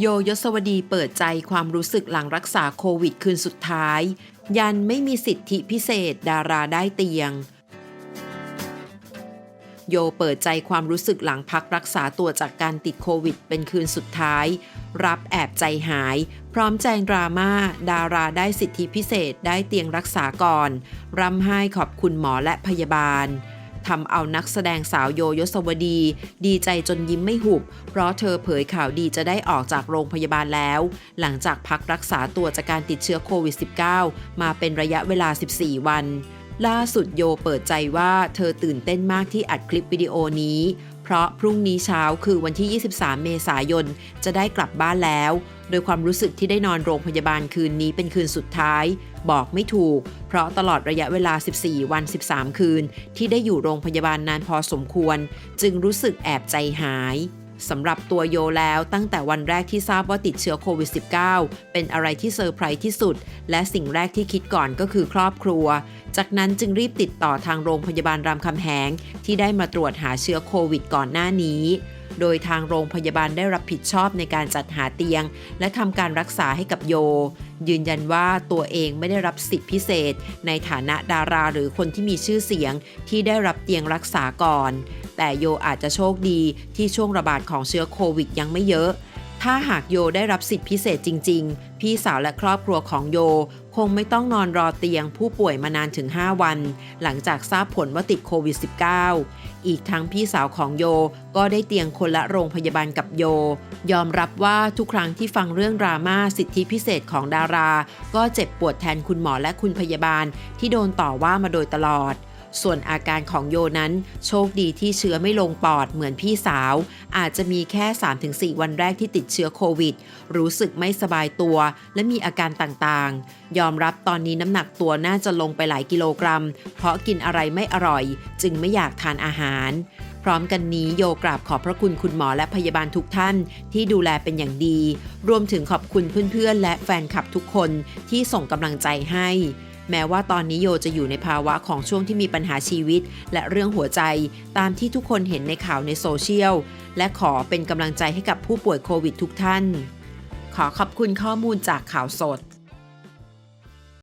โยยศวดีเปิดใจความรู้สึกหลังรักษาโควิดคืนสุดท้าย ยันไม่มีสิทธิพิเศษดาราได้เตียง โยเปิดใจความรู้สึกหลังพักรักษาตัวจากการติดโควิดเป็นคืนสุดท้าย รับแอบใจหาย พร้อมแจงดราม่าดาราได้สิทธิพิเศษได้เตียงรักษาก่อน ร่ำไห้ขอบคุณหมอและพยาบาล ทำเอานักแสดงสาวโยยศวดี ดีใจจนยิ้มไม่หุบ เพราะเธอเผยข่าวดีจะได้ออกจากโรงพยาบาลแล้ว หลังจากพักรักษาตัวจากการติดเชื้อโควิด -19 มาเป็นระยะเวลา 14 วัน ล่าสุดโยเปิดใจว่าเธอตื่นเต้นมากที่อัดคลิปวิดีโอนี้ เพราะพรุ่งนี้เช้าคือวันที่ 23 เมษายนจะได้กลับบ้านแล้ว โดยความรู้สึกที่ได้นอนโรงพยาบาลคืนนี้เป็นคืนสุดท้าย บอกไม่ถูก เพราะตลอดระยะเวลา 14 วัน 13 คืน ที่ได้อยู่โรงพยาบาลนานพอสมควร จึงรู้สึกแอบใจหายสำหรับตัวโยแล้วตั้งแต่วันแรกที่ทราบว่าติดเชื้อโควิด -19 เป็นอะไรที่เซอร์ไพรส์ที่สุด และสิ่งแรกที่คิดก่อนก็คือครอบครัว จากนั้นจึงรีบติดต่อทางโรงพยาบาลรามคำแหง ที่ได้มาตรวจหาเชื้อโควิดก่อนหน้านี้ โดยทางโรงพยาบาลได้รับผิดชอบในการจัดหาเตียง และทำการรักษาให้กับโย ยืนยันว่าตัวเองไม่ได้รับสิทธิพิเศษ ในฐานะดาราหรือคนที่มีชื่อเสียงที่ได้รับเตียงรักษาก่อน แต่โยอาจจะโชคดีที่ช่วงระบาดของเชื้อโควิดยังไม่เยอะถ้าหากโยได้รับสิทธิพิเศษจริง ๆ พี่สาวและครอบครัวของโย คงไม่ต้องนอนรอเตียงผู้ป่วยมานานถึง 5 วัน หลังจากทราบผลว่าติดโควิด -19 อีกทั้งพี่สาวของโยก็ได้เตียงคนละโรงพยาบาลกับโย ยอมรับว่าทุกครั้งที่ฟังเรื่องดราม่าสิทธิพิเศษของดารา ก็เจ็บปวดแทนคุณหมอและคุณพยาบาลที่โดนต่อว่ามาโดยตลอด ส่วนอาการของโยนั้น โชคดีที่เชื้อไม่ลงปอดเหมือนพี่สาว อาจจะมีแค่ 3-4 วันแรกที่ติดเชื้อโควิด รู้สึกไม่สบายตัว และมีอาการต่างๆ ยอมรับตอนนี้น้ำหนักตัวน่าจะลงไปหลายกิโลกรัม เพราะกินอะไรไม่อร่อย จึงไม่อยากทานอาหาร พร้อมกันนี้โยกราบขอบพระคุณคุณหมอและพยาบาลทุกท่าน ที่ดูแลเป็นอย่างดี รวมถึงขอบคุณเพื่อนๆ และแฟนคลับทุกคนที่ส่งกำลังใจให้ แม้ว่าตอนนี้โยจะอยู่ในภาวะของช่วงที่มีปัญหาชีวิต และเรื่องหัวใจตามที่ทุกคนเห็นในข่าวในโซเชียล และขอเป็นกำลังใจให้กับผู้ป่วยโควิดทุกท่าน ขอขอบคุณข้อมูลจากข่าวสด